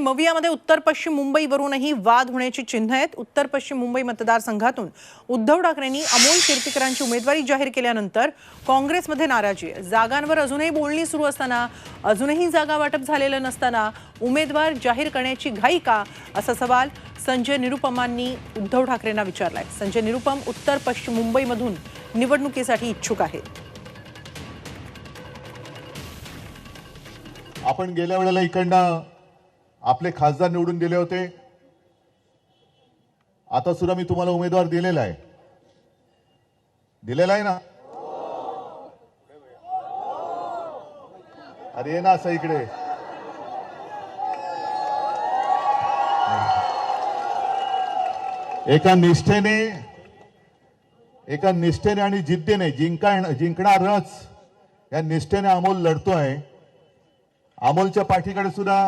मवियामध्ये उत्तर पश्चिम मुंबईवरूनही वाद होण्याची चिन्ह आहेत. उत्तर पश्चिम मुंबई मतदारसंघातून उद्धव ठाकरेंनी अमोल कीर्तीकरांची उमेदवारी जाहीर केल्यानंतर काँग्रेसमध्ये नाराजी आहे. जागांवर अजूनही बोलणी सुरू असताना अजूनही जागा वाटप झालेलं नसताना उमेदवार जाहीर करण्याची घाई का? असा सवाल संजय निरुपमांनी उद्धव ठाकरेंना विचारलाय. संजय निरुपम उत्तर पश्चिम मुंबईमधून निवडणुकीसाठी इच्छुक आहेत. आपण गेल्या वेळेला इकडनं आपले खासदार निवडून दिले होते. आता सुद्धा मी तुम्हाला उमेदवार दिलेला आहे. दिलेला आहे ना? अरे ये ना असं इकडे. एका निष्ठेने एका निष्ठेने आणि जिद्दीने जिंका जिंकणारच या निष्ठेने अमोल लढतोय. अमोलच्या पाठीकडे सुद्धा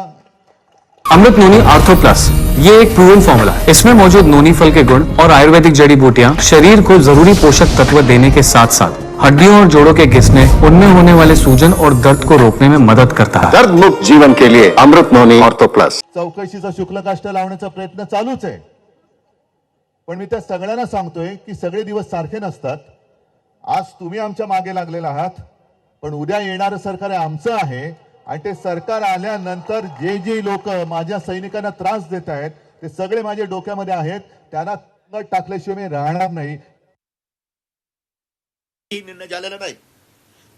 अमृत नोनी आर्थो प्लस ये एक प्रूवन फॉर्मूला है। इसमें मौजूद नोनी फल के गुण और आयुर्वेदिक जड़ी बूटियां शरीर को जरूरी पोषक तत्व देने के साथ साथ हड्डियों और जोड़ों के घिसने उनमें होने वाले सूजन और दर्द को रोकने में मदद करता है। दर्द मुक्त जीवन के लिए अमृत नोनी ऑर्थो प्लस चौकशीचा शुक्ल काष्ट लावण्याचा प्रयत्न चालूच आहे. पण मी त्या सगळ्यांना सांगतोय की सगळे दिवस सारखे नसतात. आज तुम्ही आमच्या मागे लागलेला आहात पण उद्या येणारं सरकार आमचं आहे. आणि ते सरकार आल्यानंतर जे जे लोक माझ्या सैनिकांना त्रास देत आहेत ते सगळे माझ्या डोक्यामध्ये आहेत त्यांना न टाकल्याशिवाय मी राहणार नाही. निर्णय झालेला नाही.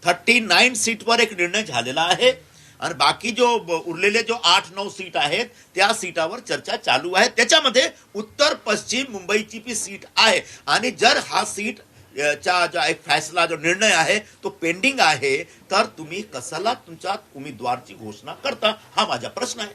थर्टी नाईन सीटवर एक निर्णय झालेला आहे. आणि बाकी जो उरलेले जो आठ नऊ सीट आहेत त्या सीटावर चर्चा चालू आहे. त्याच्यामध्ये उत्तर पश्चिम मुंबईची बी सीट आहे. आणि जर हा सीट चा जो एक फैसला जो निर्णय आहे तो पेंडिंग आहे. तर तुम्ही कसाला तुमच्या उमेदवारची घोषणा करता? हा माझा प्रश्न आहे.